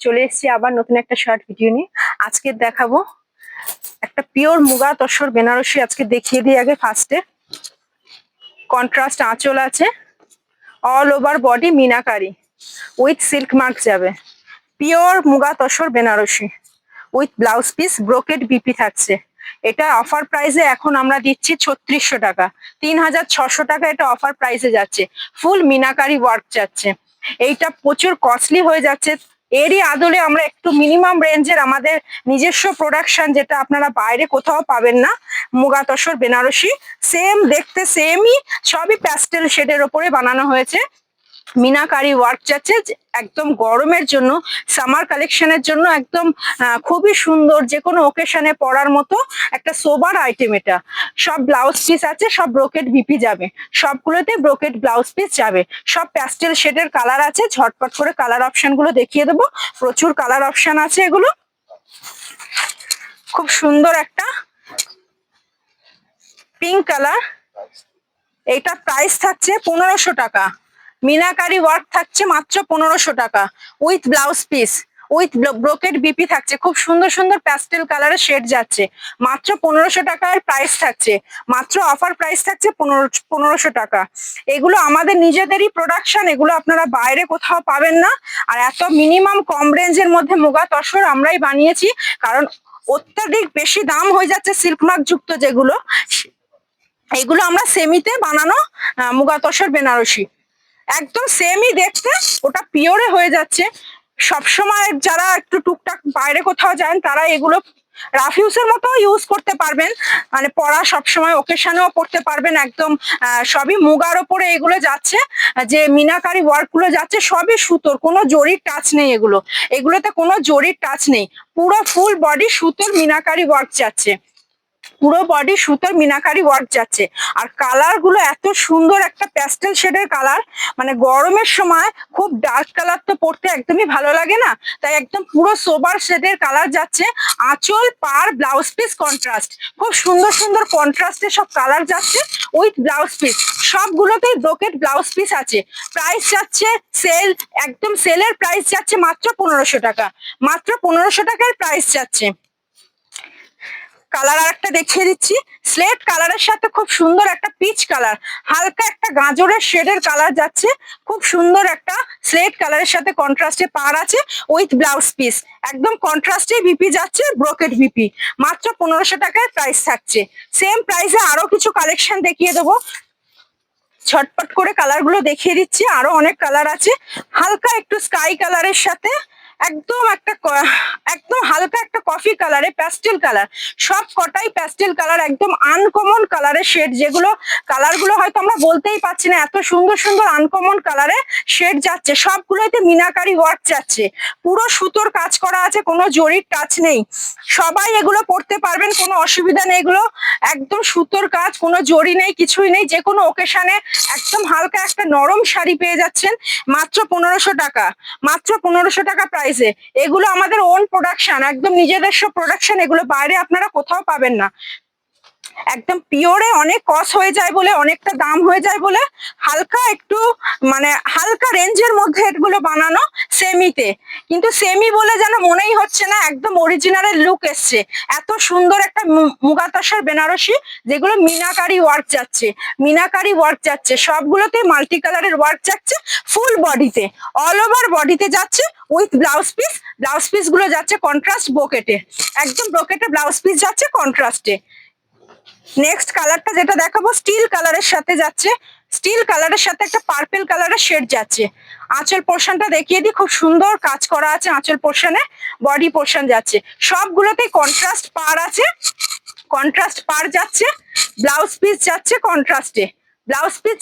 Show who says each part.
Speaker 1: চলে এসেছি আবার নতুন একটা শর্ট ভিডিও নিয়ে। আজকে দেখাবো একটা পিওর মুগা তসর বেনারসি, আজকে দেখিয়ে দিই আগে ফার্স্টে কন্ট্রাস্ট আঁচল আছে। All over body meenakari. With silk mark যাবে। Pure muga tussar Banarasi. With blouse piece brocade BP থাকছে। এটা অফার প্রাইসে এখন আমরা দিচ্ছি ছত্রিশশো টাকা। তিন হাজার ছশো টাকা এটা অফার প্রাইসে যাচ্ছে। ফুল মিনাকারি ওয়ার্ক যাচ্ছে। এইটা প্রচুর কস্টলি হয়ে যাচ্ছে। এরই আদলে আমরা একটু মিনিমাম রেঞ্জের আমাদের নিজস্ব প্রোডাকশন যেটা আপনারা বাইরে কোথাও পাবেন না, মুগা তসর, বেনারসি সেম দেখতে সেমই সবই প্যাস্টেল শেডের ওপরে বানানো হয়েছে। মিনাকারি ওয়ার্ক যাচ্ছে একদম গরমের জন্য সামার কালেকশনের জন্য একদম খুবই সুন্দর, যে কোনো ওকেশনে পরার মতো একটা সোবার আইটেম এটা। সব ব্লাউজ পিস আছে, সব ব্রোকেট বিপি যাবে। সবগুলোতে ব্রোকেট ব্লাউজ পিস যাবে। সব প্যাস্টেল শেডের কালার আছে, ঝটপট করে কালার অপশনগুলো দেখিয়ে দেবো। প্রচুর কালার অপশন আছে এগুলো। খুব সুন্দর একটা পিঙ্ক কালার এইটা প্রাইস থাকছে পনেরোশো টাকা। মিনাকারি ওয়ার্ক থাকছে মাত্র পনেরোশো টাকা। With blouse piece, with brocade BP থাকছে, খুব সুন্দর সুন্দর প্যাস্টেল কালারের শেড যাচ্ছে। মাত্র পনেরোশো টাকার প্রাইস থাকছে, মাত্র অফার প্রাইস থাকছে পনেরো, পনেরোশো টাকা। এগুলো আমাদের নিজেদেরই প্রোডাকশন, এগুলো আপনারা বাইরে কোথাও পাবেন না। আর এত মিনিমাম কম রেঞ্জের মধ্যে মুগা তসর আমরাই বানিয়েছি, কারণ অত্যাধিক বেশি দাম হয়ে যাচ্ছে সিল্ক মার্ক যুক্ত যেগুলো, এগুলো আমরা সেমিতে বানানো মুগা তসর বেনারসি। একদম সেমই দেখতে ওটা পিওরে হয়ে যাচ্ছে। সবসময় যারা একটু টুকটাক বাইরে কোথাও যান, তারা এগুলো রাফ ইউজের মতো ইউজ করতে পারবেন। মানে পরা সবসময় ওকেশনেও পড়তে পারবেন একদম সবই মুগার ওপরে এগুলো যাচ্ছে। যে মিনাকারি ওয়ার্কগুলো যাচ্ছে, সবই সুতোর, কোনো জরির টাচ নেই এগুলো। এগুলোতে কোনো জরির টাচ নেই। পুরো ফুল বডি সুতোর মিনাকারি ওয়ার্ক যাচ্ছে। পুরো বডি সুতোর মিনাকারি ওয়ার্ক যাচ্ছে। আর কালারগুলো এত সুন্দর একটা প্যাস্টেল শেডের কালার মানে গরমের সময় খুব ডার্ক কালার তো পড়তে একদমই ভালো লাগে না, তাই একদম পুরো সোবার শেডের কালার যাচ্ছে। আঁচল, পার ব্লাউজ পিস কন্ট্রাস্ট খুব সুন্দর সুন্দর কন্ট্রাস্টে সব কালার যাচ্ছে উইথ ব্লাউজ পিস সবগুলোতেই ব্রোকেট ব্লাউজ পিস আছে। প্রাইস যাচ্ছে সেল একদম সেলের প্রাইস যাচ্ছে মাত্র পনেরোশো টাকা। মাত্র পনেরোশো টাকার প্রাইস যাচ্ছে। কালার আর একটা দেখিয়ে দিচ্ছি। স্লেট কালারের সাথে খুব সুন্দর একটা পিচ কালার হালকা একটা গাজরের শেডের কালার যাচ্ছে। খুব সুন্দর একটা স্লেট কালারের সাথে কন্ট্রাস্টে পার আছে উইথ ব্লাউজ পিস একদম কন্ট্রাস্টে বিপি যাচ্ছে ব্রোকেট বিপি মাত্র পনেরোশো টাকায় প্রাইস থাকছে। সেম প্রাইসে আরও কিছু কালেকশন দেখিয়ে দেবো। ছটপট করে কালারগুলো দেখিয়ে দিচ্ছি। আরও অনেক কালার আছে। হালকা একটু স্কাই কালারের সাথে একদম একটা একদম হালকা একটা কফি কালারে প্যাস্টেল কালার সব কটাই প্যাস্টেল কালার একদম আনকমন কালারের শেড যেগুলো কালারগুলো হয়তো আমরা বলতেই পারছি না, এত সুন্দর সুন্দর আনকমন কালারে শেড যাচ্ছে। সবগুলোতে মিনাকারি ওয়ার্ক যাচ্ছে। পুরো সুতোর কাজ করা আছে, কোনো জরির টাচ নেই। সবাই এগুলো পড়তে পারবেন কোনো অসুবিধা নেই, এগুলো একদম সুতোর কাজ, কোনো জড়ি নেই, কিছুই নেই, যে কোনো ওকেশানে একদম হালকা একটা নরম শাড়ি পেয়ে যাচ্ছেন, মাত্র পনেরোশো টাকা, মাত্র পনেরোশো টাকা প্রাইসে এগুলো আমাদের ওন প্রোডাকশন একদম নিজেদের সব প্রোডাকশন এগুলো বাইরে আপনারা কোথাও পাবেন না। একদম পিওরে অনেক কস হয়ে যায় বলে, অনেকটা দাম হয়ে যায় বলে, হালকা একটু মানে হালকা রেঞ্জের মধ্যে এগুলো বানানো সেমিতে কিন্তু সেমি বলে যেন মনেই হচ্ছে না, একদম অরিজিনালের লুক এসছে। এত সুন্দর একটা মুগাতাসার বেনারসি, যেগুলো মিনাকারি ওয়ার্ক যাচ্ছে, মিনাকারি ওয়ার্ক যাচ্ছে। সবগুলোতে মাল্টি কালারের ওয়ার্ক যাচ্ছে ফুল বডিতে অল ওভার বডিতে যাচ্ছে উইথ ব্লাউজ পিস ব্লাউজ পিসগুলো যাচ্ছে কন্ট্রাস্ট বোকেটে একদম ব্রোকেটে ব্লাউজ পিস যাচ্ছে কন্ট্রাস্টে নেক্সট কালারটা যেটা দেখাবো স্টিল কালারের সাথে যাচ্ছে। স্টিল কালারের সাথে একটা পার্পেল কালারের শেড যাচ্ছে। আঁচল পোর্শনটা দেখিয়ে দিই, খুব সুন্দর কাজ করা আছে আঁচল পোর্শনে বডি পোর্শন যাচ্ছে। সবগুলোতে কন্ট্রাস্ট পার আছে কন্ট্রাস্ট পার যাচ্ছে ব্লাউজ পিস যাচ্ছে কন্ট্রাস্টে ব্লাউজ পিস